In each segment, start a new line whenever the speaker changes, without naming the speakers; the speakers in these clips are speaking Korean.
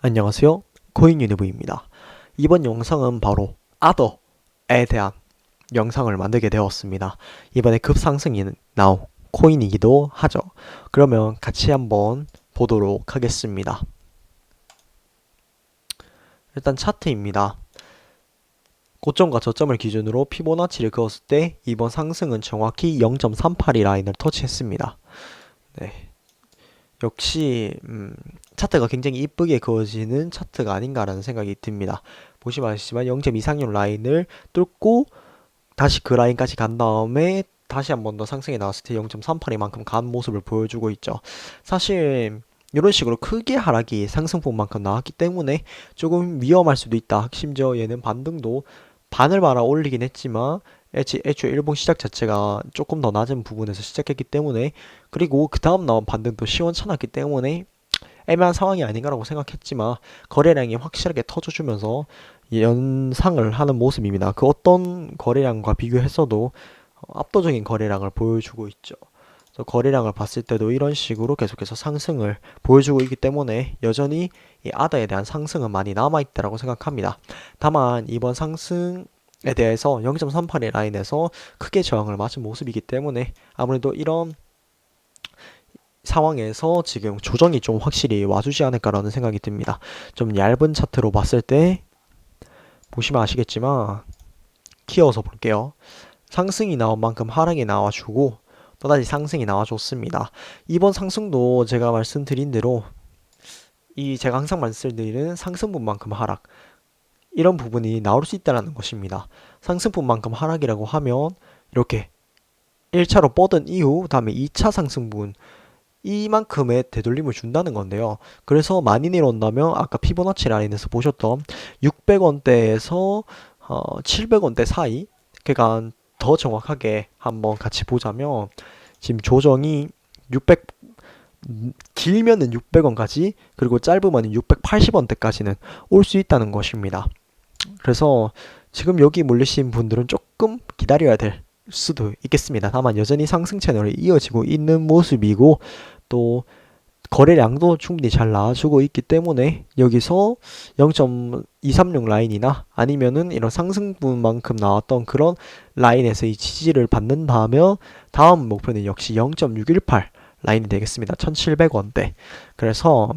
안녕하세요. 코인 유니브입니다. 이번 영상은 바로 아더에 대한 영상을 만들게 되었습니다. 이번에 급상승이 나온 코인이기도 하죠. 그러면 같이 한번 보도록 하겠습니다. 일단 차트입니다. 고점과 저점을 기준으로 피보나치를 그었을 때 이번 상승은 정확히 0.38이 라인을 터치했습니다. 네. 역시 음, 차트가 굉장히 이쁘게 그어지는 차트가 아닌가라는 생각이 듭니다. 보시면 아시지만 0.236 라인을 뚫고 다시 그 라인까지 간 다음에 다시 한 번 더 상승해 나왔을 때 0.38이만큼 간 모습을 보여주고 있죠. 사실 이런 식으로 크게 하락이 상승폭만큼 나왔기 때문에 조금 위험할 수도 있다. 심지어 얘는 반등도 반을 말아 올리긴 했지만 애초에 일본 시작 자체가 조금 더 낮은 부분에서 시작했기 때문에 그리고 그 다음 나온 반등도 시원찮았기 때문에 애매한 상황이 아닌가라고 생각했지만 거래량이 확실하게 터져주면서 연상을 하는 모습입니다. 그 어떤 거래량과 비교했어도 압도적인 거래량을 보여주고 있죠. 그래서 거래량을 봤을 때도 이런 식으로 계속해서 상승을 보여주고 있기 때문에 여전히 이 아다에 대한 상승은 많이 남아있다라고 생각합니다. 다만 이번 상승 에 대해서 0.38의 라인에서 크게 저항을 맞은 모습이기 때문에 아무래도 이런 상황에서 지금 조정이 좀 확실히 와주지 않을까라는 생각이 듭니다. 좀 얇은 차트로 봤을 때 보시면 아시겠지만 키워서 볼게요. 상승이 나온 만큼 하락이 나와주고 또다시 상승이 나와줬습니다. 이번 상승도 제가 말씀드린 대로 이 제가 항상 말씀드리는 상승분만큼 하락 이런 부분이 나올 수 있다는 것입니다. 상승분만큼 하락이라고 하면 이렇게 1차로 뻗은 이후 다음에 2차 상승분 이만큼의 되돌림을 준다는 건데요. 그래서 많이 내려온다면 아까 피보나치 라인에서 보셨던 600원대에서 어, 700원대 사이 그러니까 더 정확하게 한번 같이 보자면 지금 조정이 600 길면은 600원까지 그리고 짧으면 680원대까지는 올 수 있다는 것입니다. 그래서 지금 여기 몰리신 분들은 조금 기다려야 될 수도 있겠습니다. 다만 여전히 상승 채널이 이어지고 있는 모습이고 또 거래량도 충분히 잘 나와주고 있기 때문에 여기서 0.236 라인이나 아니면은 이런 상승분만큼 나왔던 그런 라인에서 이 지지를 받는다면 다음 목표는 역시 0.618 라인이 되겠습니다. 1700원대. 그래서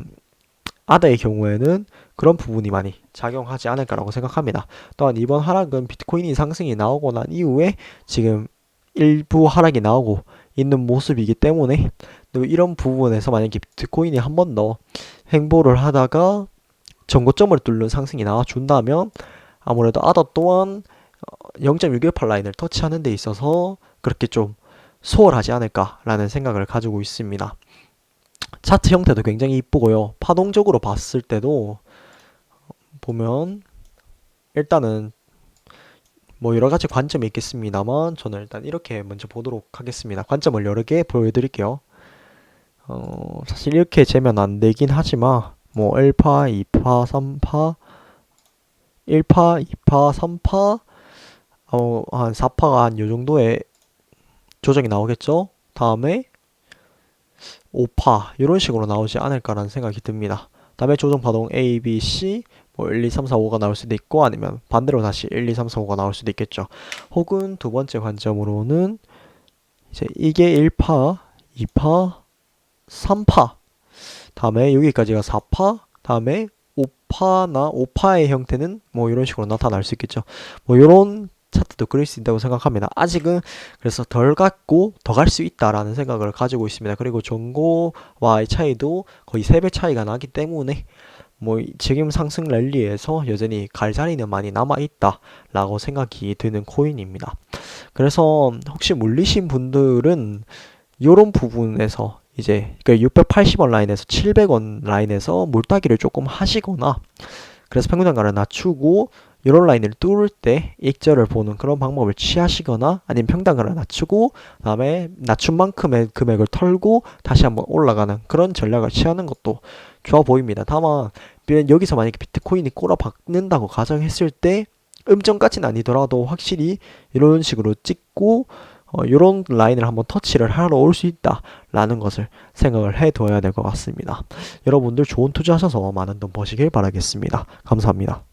아다의 경우에는 그런 부분이 많이 작용하지 않을까라고 생각합니다. 또한 이번 하락은 비트코인이 상승이 나오고 난 이후에 지금 일부 하락이 나오고 있는 모습이기 때문에 이런 부분에서 만약에 비트코인이 한 번더 횡보를 하다가 전고점을 뚫는 상승이 나와준다면 아무래도 아더 또한 0.618 라인을 터치하는 데 있어서 그렇게 좀 수월하지 않을까라는 생각을 가지고 있습니다. 차트 형태도 굉장히 이쁘고요. 파동적으로 봤을 때도 보면 일단은 뭐 여러 가지 관점이 있겠습니다만 저는 일단 이렇게 먼저 보도록 하겠습니다. 관점을 여러 개 보여드릴게요. 어, 사실 이렇게 재면 안 되긴 하지만 뭐 1파, 2파, 3파, 1파, 2파, 3파, 어, 한 4파가 한 요 정도의 조정이 나오겠죠? 다음에 5파 이런 식으로 나오지 않을까라는 생각이 듭니다. 다음에 조정 파동 A, B, C 뭐 1, 2, 3, 4, 5가 나올 수도 있고 아니면 반대로 다시 1, 2, 3, 4, 5가 나올 수도 있겠죠. 혹은 두 번째 관점으로는 이제 이게 1파, 2파, 3파 다음에 여기까지가 4파 다음에 5파나 5파의 형태는 뭐 이런 식으로 나타날 수 있겠죠. 뭐 이런 차트도 그릴 수 있다고 생각합니다. 아직은 그래서 덜 갔고 더 갈 수 있다라는 생각을 가지고 있습니다. 그리고 전고와의 차이도 거의 3배 차이가 나기 때문에 뭐 지금 상승 랠리에서 여전히 갈 자리는 많이 남아 있다 라고 생각이 드는 코인입니다. 그래서 혹시 물리신 분들은 이런 부분에서 이제 그 680원 라인에서 700원 라인에서 물타기를 조금 하시거나 그래서 평균 단가를 낮추고 이런 라인을 뚫을 때 익절을 보는 그런 방법을 취하시거나 아니면 평단가를 낮추고 그다음에 낮춘 만큼의 금액을 털고 다시 한번 올라가는 그런 전략을 취하는 것도 좋아 보입니다. 다만 여기서 만약에 비트코인이 꼬라박는다고 가정했을 때 음정까지는 아니더라도 확실히 이런 식으로 찍고 어, 이런 라인을 한번 터치를 하러 올 수 있다라는 것을 생각을 해둬야 될 것 같습니다. 여러분들 좋은 투자하셔서 많은 돈 버시길 바라겠습니다. 감사합니다.